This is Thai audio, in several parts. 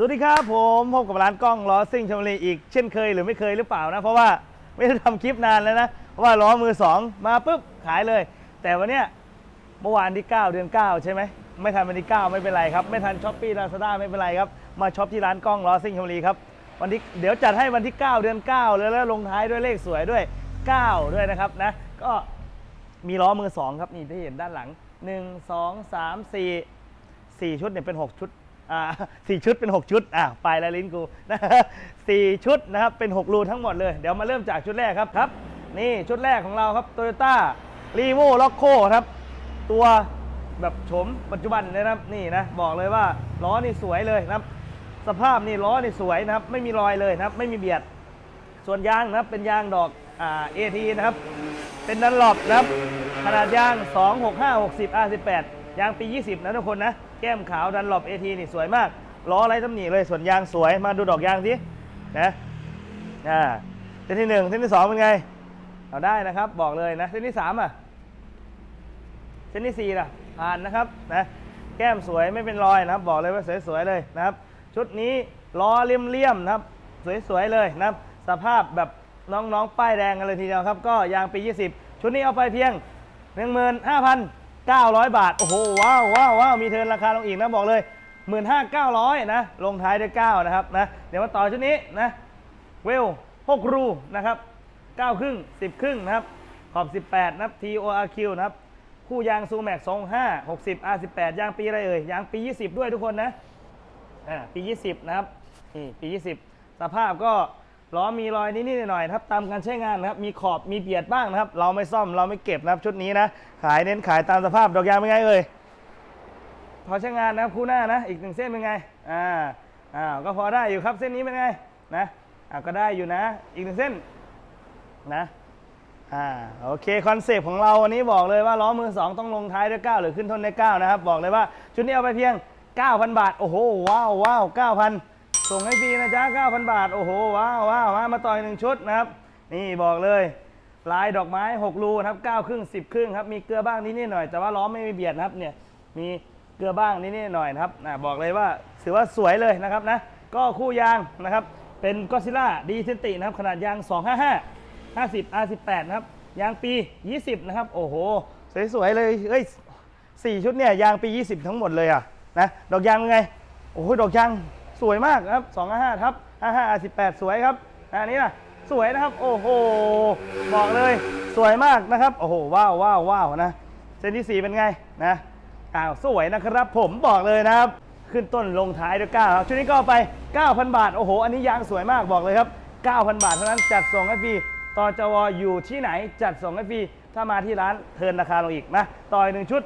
สวัสดีครับผมพบกับร้านกล้องล้อซิ่งชมรีอีกเช่นเคยหรือไม่เคยหรือเปล่านะ เพราะว่าไม่ได้ทำคลิปนานแล้วนะเพราะว่าล้อมือสองมาปุ๊บขายเลย แต่วันเนี้ยเมื่อวานที่ 9 เดือน 9 ใช่ไหมไม่ทันวันที่ 9 ไม่เป็นไรครับ ไม่ทันช้อปปี้ลาซาด้าไม่เป็นไรครับ มาช็อปที่ร้านกล้องล้อซิ่งชมรีครับวันที่เดี๋ยวจัดให้วันที่ 9 เดือน9เลยแล้วลงท้ายด้วยเลขสวยด้วย 9 ด้วยนะครับนะก็มีล้อมือสองครับนี่ที่เห็นด้านหลัง 1 2 3 4สี่ชุดเนี่ยเป็น 6 ชุด สี่ชุดเป็น 6 ชุดอ่าไปแล้วลิ้นกูนะสี่ชุดนะครับเป็น 6 รูทั้งหมดเลย เดี๋ยวมาเริ่มจากชุดแรกครับครับ นี่ชุดแรกของเราครับ Toyota r e v o l o c o ครับ ตัวแบบโฉมปัจจุบันเลยนะครับนี่นะบอกเลยว่าล้อนี่สวยเลยนะครับ สภาพนี่ล้อนี่สวยนะครับ ไม่มีรอยเลยนะครับ ไม่มีเบียด ส่วนยางนะครับเป็นยางดอกอ่า AT นะครับ เป็นดันหลบนะครับขนาดยาง 2 6 5 60 R18 ยางปี 20 นะทุกคนนะ แก้มขาวดันหลบ AT นี่สวยมากล้ออะไรตำหนิเลยส่วนยางสวยมาดูดอกยางสินะอ่าเส้นที่หนึ่งเส้นที่สองเป็นไงเอาได้นะครับบอกเลยนะเส้นที่สามอะเส้นที่สี่ล่ะผ่านนะครับนะแก้มสวยไม่เป็นรอยนะครับ บอกเลยว่าสวยๆเลยนะครับ ชุดนี้ล้อเลี่ยมๆนะครับ สวยๆเลยนะครับ สภาพแบบน้องๆป้ายแดงกันเลยทีเดียวครับ ก็ยางปี 20 ชุดนี้เอาไปเพียง 900 บาท โอ้โห ว้าวว้าวว้าวมีเทินราคาลงอีกนะบอกเลย 15,900 นะ ลงท้ายด้วย 9 นะครับนะ เดี๋ยวมาต่อชุดนี้นะ เวล 6 รูนะครับ 9 ครึ่ง 10 ครึ่งนะครับ ขอบ 18 นะครับ TORQ นะครับ คู่ยางซูแม็ก25 60 R18 ยางปีอะไรเอ่ย ยางปี 20 ด้วยทุกคนนะ อ่า ปี 20 นะครับ นี่ ปี 20 สภาพก็ ล้อมีรอยนิดๆหน่อยๆครับตามการใช้งานนะครับมีขอบมีเบียดบ้างนะครับ เราไม่ซ่อมเราไม่เก็บนะครับชุดนี้นะ ขายเน้นขายตามสภาพดอกยางเป็นไงเอ่ยพอใช้งานนะครับคู่หน้านะอีกหนึ่งเส้นเป็นไงอ่าอ่าก็พอได้อยู่ครับเส้นนี้เป็นไงนะอ่าก็ได้อยู่นะ อีกหนึ่งเส้นนะอ่าโอเคคอนเซปต์ของเราวันนี้บอกเลยว่าล้อมือ2ต้องลงท้ายด้วย 9 หรือขึ้นต้นด้วย9นะครับบอกเลยว่าชุดนี้เอาไปเพียง 9,000 บาท โอ้โหว้าวว้าว9,000 ส่งให้ฟรีนะจ๊ะ9,000 บาท โอ้โห ว้าวว้าวมาต่อยหนึ่งชุดนะครับ นี่บอกเลย ลายดอกไม้ 6 รูครับ9ครึ่ง 10 ครึ่งครับ มีเกลือบ้างนิดๆหน่อย แต่ว่าล้อไม่มีเบียดนะครับ เนี่ย มีเกลือบ้างนิดๆหน่อยนะครับอ่าบอกเลยว่าถือว่าสวยเลยนะครับนะ ก็คู่ยางนะครับ เป็นก็ซิล่าดีเซนตินะครับ ขนาดยาง 255 50 R18 นะครับ ยางปี 20 นะครับ โอ้โห สวยๆเลย เอ้ยสี่ชุดเนี่ย ยางปี 20 ทั้งหมดเลยอะ นะ ดอกยางเป็นไง โอ้โห ดอกยาง สวยมากนะครับ255ทับ55 18 สวยครับอันนี้นะสวยนะครับ โอ้โห บอกเลยสวยมากนะครับ โอ้โห ว้าวว้าวว้าวนะ เส้นที่ 4 เป็นไงนะอ้าวสวยนะครับ ผมบอกเลยนะครับ ขึ้นต้นลงท้ายด้วย9ครับชุดนี้ก็ไป 9,000 บาท โอ้โห อันนี้ยางสวยมากบอกเลยครับ 9,000 บาทเท่านั้นจัดส่งให้ฟรีต่อจวอยู่ที่ไหนจัดส่งให้ฟรีถ้ามาที่ร้านเทินราคาลงอีกนะ ต่ออีกหนึ่งชุด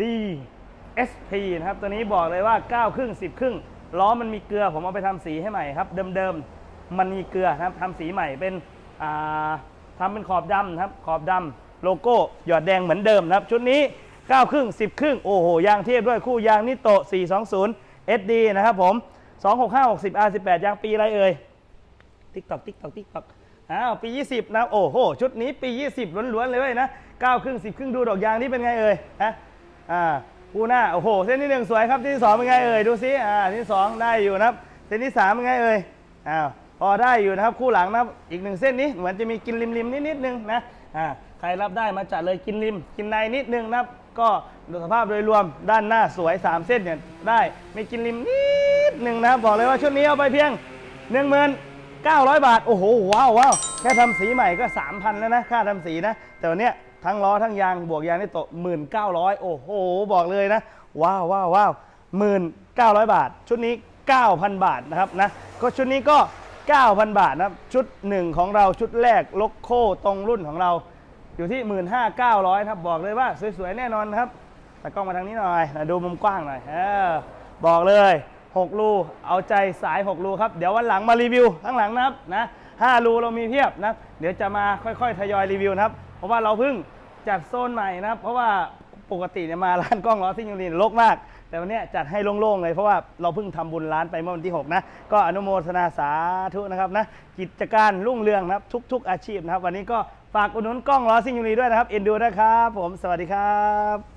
DSP นะครับ ตัวนี้บอกเลยว่า 9 ครึ่ง 10 ครึ่ง ล้อมันมีเกลือผมเอาไปทำสีให้ใหม่ครับ เดิมๆมันมีเกลือนะครับทำสีใหม่เป็นอ่าทำเป็นขอบดำครับขอบดำโลโก้หยอดแดงเหมือนเดิมนะครับ ชุดนี้9ครึ่ง10 ครึ่ง โอ้โห ยางเทียบด้วยคู่ยางนิโตะ420 SD นะครับผม 265 60 R18 ยางปีอะไรเอ่ยติ๊กตอกติ๊กตอกติ๊กตอกอ้าวปี 20 นะ โอ้โห ชุดนี้ปี 20ล้วนๆเลยเว้ยนะ9ครึ่ง10 ครึ่งดูดอกยางนี่เป็นไงเอ่ยฮะอ่า คู่หน้าโอ้โหเส้นที่หนึ่งสวยครับเส้นที่สองเป็นไงเอ่ยดูซิอ่าเส้นที่สองได้อยู่นะครับเส้นที่สามเป็นไงเอ่ยอ้าวพอได้อยู่นะครับคู่หลังนะครับอีกหนึ่งเส้นนี้เหมือนจะมีกินริมๆนิดๆนึงนะอ่าใครรับได้มาจัดเลยกินริม กินในนิดนึงนะครับ ก็ดูสภาพโดยรวมด้านหน้าสวย 3 เส้นเนี่ยได้ไม่กินริมนิดนึงนะครับบอกเลยว่าชุดนี้เอาไปเพียง1 0 0 0 900 บาท โอ้โหว้าวว้าวแค่ทำสีใหม่ก็ 3,000 แล้วนะ ค่าทำสีนะ แต่วันเนี้ย ทั้งล้อทั้งยางบวกยางนี่โตะ1,900โอ้โห บอกเลยนะ ว้าวว้าวว้าว1,900บาท ชุดนี้9,000บาทนะครับนะก็ชุดนี้ก็9,000บาทนะครับชุดหนึ่งของเราชุดแรกล็อกโคตรงรุ่นของเราอยู่ที่15,900ครับบอกเลยว่าสวยๆแน่นอนครับแต่กล้องมาทางนี้หน่อยนะดูมุมกว้างหน่อยเออบอกเลย6รูเอาใจสาย 6 รูครับ เดี๋ยววันหลังมารีวิวข้างหลังนะครับนะ5รูเรามีเพียบนะ เดี๋ยวจะมาค่อยๆ ทยอยรีวิวนะครับ ราะว่าเราเพิ่งจัดโซนใหม่นะครับ เพราะว่าปกติเนี่ยมาร้านกล้องล้อซิ่งยูรีนรกมาก แต่วันนี้จัดให้โล่งๆเลยเพราะว่าเราเพิ่งทำบุญร้านไปเมื่อวันที่ 6 นะ ก็อนุโมทนาสาธุนะครับนะกิจการรุ่งเรืองนะครับทุก ๆ อาชีพนะครับ วันนี้ก็ฝากอุดหนุนกล้องล้อซิ่งยูรีด้วยนะครับเอ็นดูนะครับ ผมสวัสดีครับ